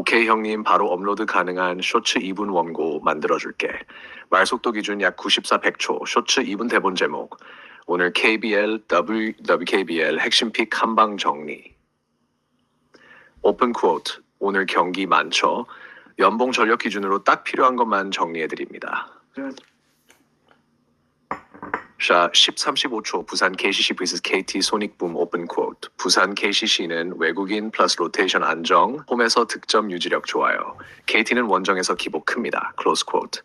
오케이 형님 바로 업로드 가능한 쇼츠 2분 원고 만들어줄게. 말 속도 기준 약 94, 100초. 쇼츠 2분 대본 제목. 오늘 KBL, W, WKBL 핵심 픽 한방 정리. 오픈 쿼트. 오늘 경기 많죠. 연봉 전력 기준으로 딱 필요한 것만 정리해드립니다. 자, 10, 35초 부산 KCC vs KT 소닉붐 오픈 쿼트. 부산 KCC는 외국인 플러스 로테이션 안정, 홈에서 득점 유지력 좋아요. KT는 원정에서 기복 큽니다. 클로스 쿼트.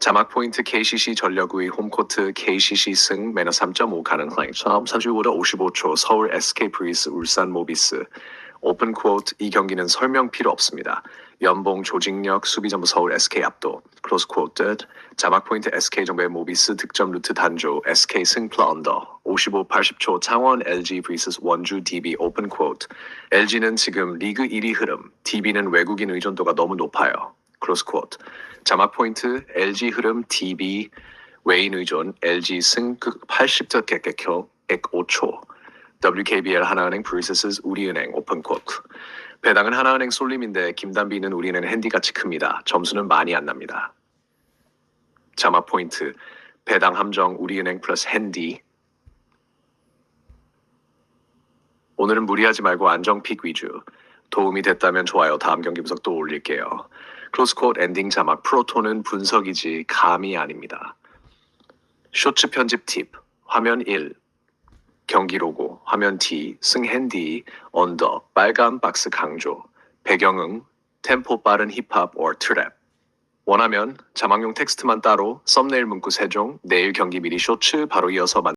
자막 포인트 KCC 전력 우위 홈코트 KCC 승 매너 3.5 가능성. 35대 55초 서울 SK 브리스 울산 모비스. 오픈 쿼트 이 경기는 설명 필요 없습니다. 연봉 조직력 수비전부 서울 SK 압도. 클로스 쿼트 자막 포인트 SK 정배 모비스 득점 루트 단조. SK 승플 언더. 55 80초 창원 LG vs 원주 DB 오픈 쿼트 LG는 지금 리그 1위 흐름. DB는 외국인 의존도가 너무 높아요. 크로스 쿼트 자막 포인트 LG 흐름 DB 외인 의존 LG 승극 80점 깨끗혀 105초 WKBL 하나은행 vs 우리은행 오픈 쿼트 배당은 하나은행 쏠림인데 김단비는 우리는 핸디같이 큽니다. 점수는 많이 안 납니다. 자막 포인트. 배당 함정 우리은행 플러스 핸디. 오늘은 무리하지 말고 안정픽 위주. 도움이 됐다면 좋아요. 다음 경기 분석 또 올릴게요. 클로스코트 엔딩 자막. 프로토는 분석이지 감이 아닙니다. 쇼츠 편집 팁. 화면 1 경기 로고 화면 D 승 핸디 언더 빨간 박스 강조 배경음 템포 빠른 힙합 or 트랩 원하면 자막용 텍스트만 따로 썸네일 문구 세종 내일 경기 미리 쇼츠 바로 이어서 만